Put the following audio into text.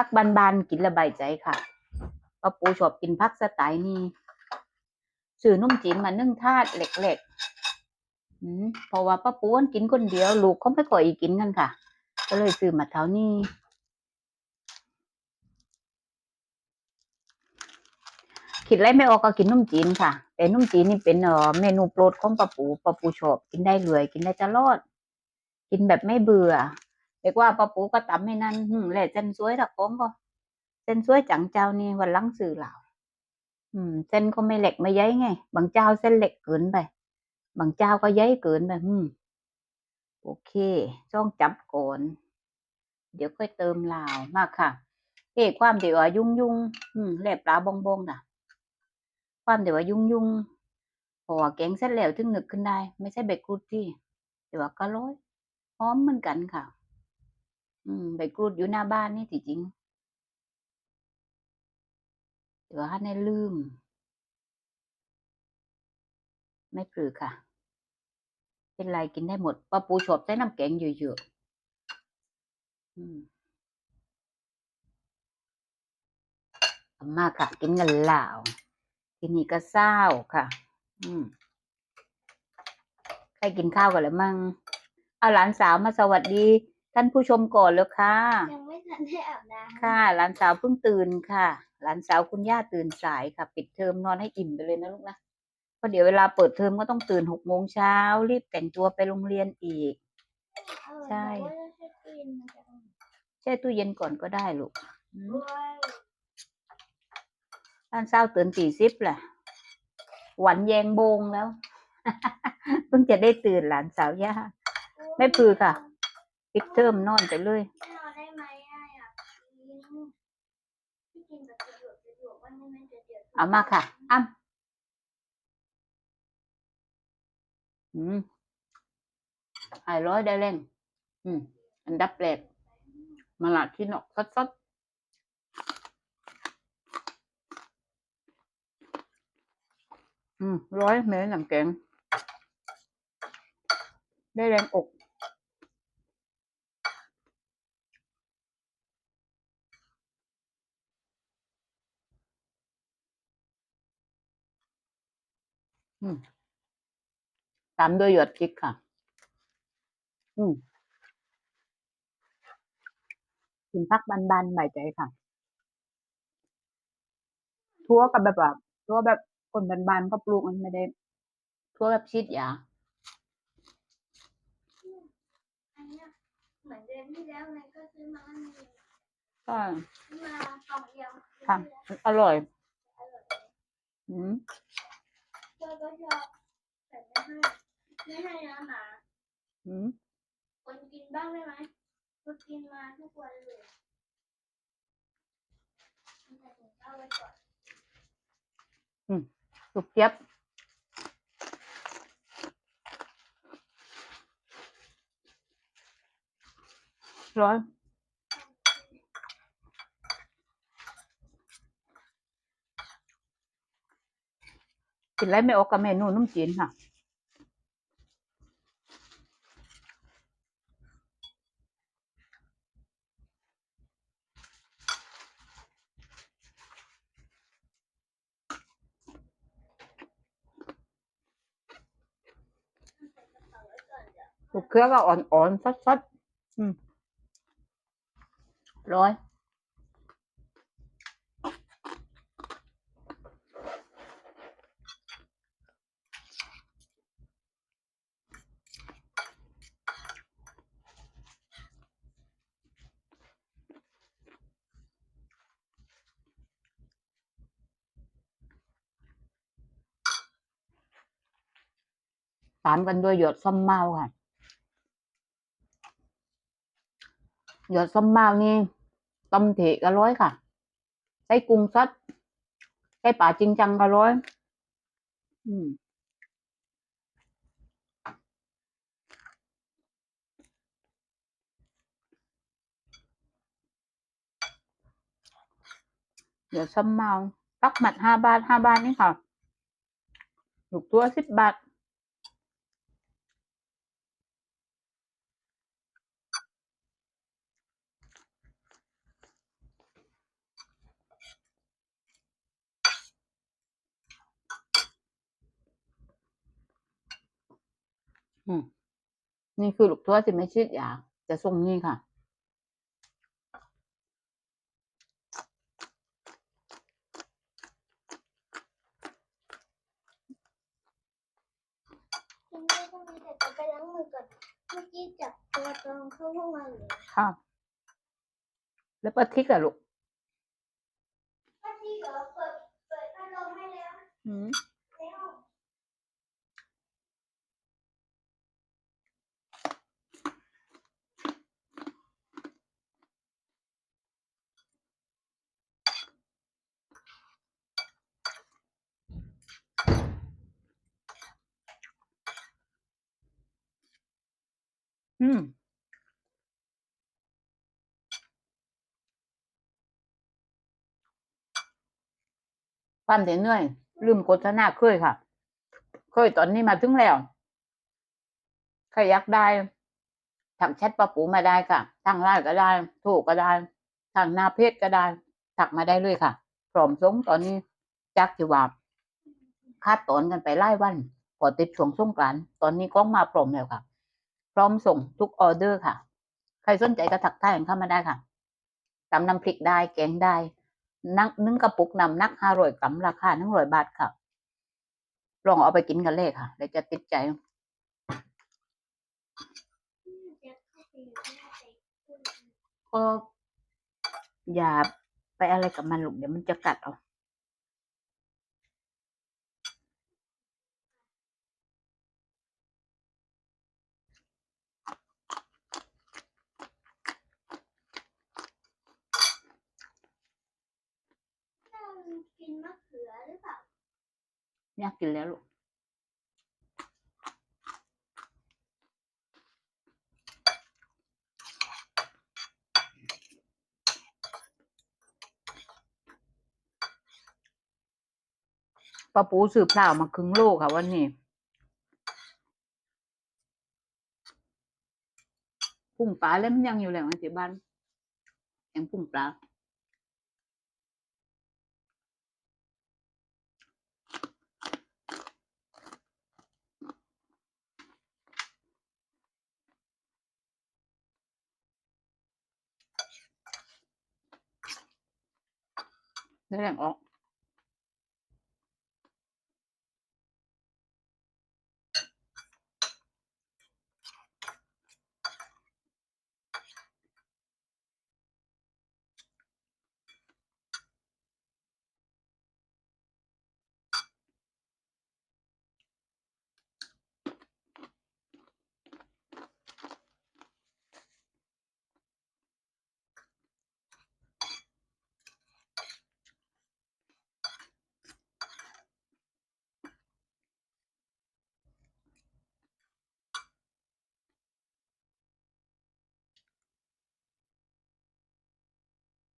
พักบานๆกินระบายใจค่ะป้าปูชอบกินพักสไตล์นี้ซื้อนุ่มจีนมานึ่งทาดเหล็กๆเพราะว่าป้าปูนกินคนเดียว ลูกเขาไม่ค่อยกินกันค่ะ ก็เลยซื้อมาเท่านี้คิดอะไรไม่ออกก็กินนุ่มจีนค่ะ แต่นุ่มจีนนี่เป็นเอ่อเมนูโปรดของป้าปูป้าปูชอบกินได้เลยกินได้ตลอด กินแบบไม่เบื่อ เรียกว่าป้าปูก็ตำให้นั่นหึแหละเส้นสวยถักของก็เส้นสวยจังเจ้านี่วันลังสื่อเหล่าอืม เส้นก็ไม่เหล็กไม่ย้ายไง บางเจ้าเส้นเหล็กเกินไป บางเจ้าก็ย้ายเกินไปอืมโอเคจ้องจับก่อนเดี๋ยวค่อยเติมลาวมากค่ะเอ้ความเดี๋ยวยุ่งยุ่งๆอืมแหลบปลาบงบงน่ะ ความเดี๋ยวยุ่งยุ่งพราะว่าแกงเส้นแล้วถึงนึกขึ้นได้ ไม่ใช่เบกกรูดที่เดี๋ยวก็ร้อยหอมเหมือนกันค่ะ อืมเบกรูดอยู่หน้าบ้านนี่ที่จริงเดี๋ยวให้ในลืม ไม่ปรือค่ะ เป็นไรกินได้หมดป้าปูชอบใส่น้ำแกงเยอะๆอืมมากค่ะ กินกันเหล่าทีนี้ก็เศร้าค่ะ อืมใครกินข้าวกันแล้วมั่งเอาหลานสาวมาสวัสดี ท่านผู้ชมก่อนแล้วค่ะ ยังไม่ทันได้อาบน้ำค่ะ หลานสาวเพิ่งตื่นค่ะ หลานสาวคุณย่าตื่นสายค่ะ ปิดเทอมนอนให้อิ่มไปเลยนะลูกนะเพราะเดี๋ยวเวลาเปิดเทอมก็ต้องตื่นหกโมงเช้า รีบแต่งตัวไปโรงเรียนอีก ใช่ เออบอกว่าจะกินมันจะแช่ตู้เย็นก่อนก็ได้ลูกอืมด้วย หลานสาวตื่นตีสิบแหละหวันแยงโบงแล้ว เพิ่งจะได้ตื่นหลานสาวย่าไม่ปลือค่ะ ปิดเทอมนอนไปเลยไม่เอาได้ไหมอะอยากกินที่กินแบบสะดวกสะดวกว่านี่มันจะเดือดเอามาค่ะอ้ำอืมหายร้อยได้เล่นอืม อันดับแรกมาละที่นอกสดๆอืมร้อยเมตรหนังแกงได้แรงอก ตามด้วยหยดพริกค่ะ อืมกินพักบานๆใบายใจค่ะ ทั่วกับแบบว่าทั่วแบบคนบานๆก็ปลูกมันไม่ได้ ทั่วแบบชีดยาอันเนี้ยเหมือนเดือนที่แล้วเลยก็ซื้อมาอันหนึงก็ซื้อมากล่องเดียวค่ะมันอร่อยอร่อย อืม ก็ชอบแต่ไม่ให้ไม่ให้นะหมาอืมคนกินบ้างได้ไหมคนกินมาทุกวันเลยแต่ถึงเอาไว้ก่อนสุกเจี๊ยบร้อย กินไรไม่ออกกับเมนูนุ่มจีนค่ะลูกเครือก็อ่อนๆซัดๆอืมร้อยตามกันด้วยหยดส้มเมาค่ะ หยดส้มเมานี่ต้มเถะก็ร้อยค่ะใส่กุ้งสดใส่ปลาจริงจังก็ร้อย อืมเดี๋ยวส้มเมาตักหมัดห้าบาทห้าบาทนี่ค่ะ ลูกตัวสิบบาท ก อืมนี่คือลูกทัวที่ไม่ชิดยาจะส่งนี่ค่ะกินได้ต้องมีแต่จะไปล้างมือก่อนเมื่อกี้จับตัวตองเข้าห้องมาเลยค่ะ แล้วปลาทิกอะลูก ป้าที่เหรอเปิดเปิดพัดลมให้แล้ว อืม ปั้นแต่เหนื่อย ลืมโฆษณาเคยค่ะ เคยตอนนี้มาถึงแล้วใครอยากได้ทางแชทปะปูมาได้ค่ะทางไลน์ก็ได้โทรก็ได้ทางหน้าเพจก็ได้ถักมาได้เลยค่ะพร้อมส่งตอนนี้จักที่ว่าคาดตอนกันไปไล่วันพอติดช่วงสงกรานตอนนี้กล้องมาพร้อมแล้วค่ะ ร้อมส่งทุกออเดอร์ค่ะ ใครสนใจก็ถักทายกันเข้ามาได้ค่ะตำน้ำพริกได้แกงได้นักนึ่งกระปุกนำนักห้าร้อยกรัมราคาหนึ่งร้อยบาทค่ะลองเอาไปกินกันเลยค่ะเดี๋ยวจะติดใจก็อย่าไปอะไรกับมันลูกเดี๋ยวมันจะกัดเอา ต้องกินมะเขือหรือเปล่า อยากกินแล้วลูกปลาปูสืบเปล่ามาครึ่งโลค่ะวันนี้พุ่งปลาเล่มนยังอยู่แล้วอันที่บ้านยังพุ่งปลา ได้แรงออก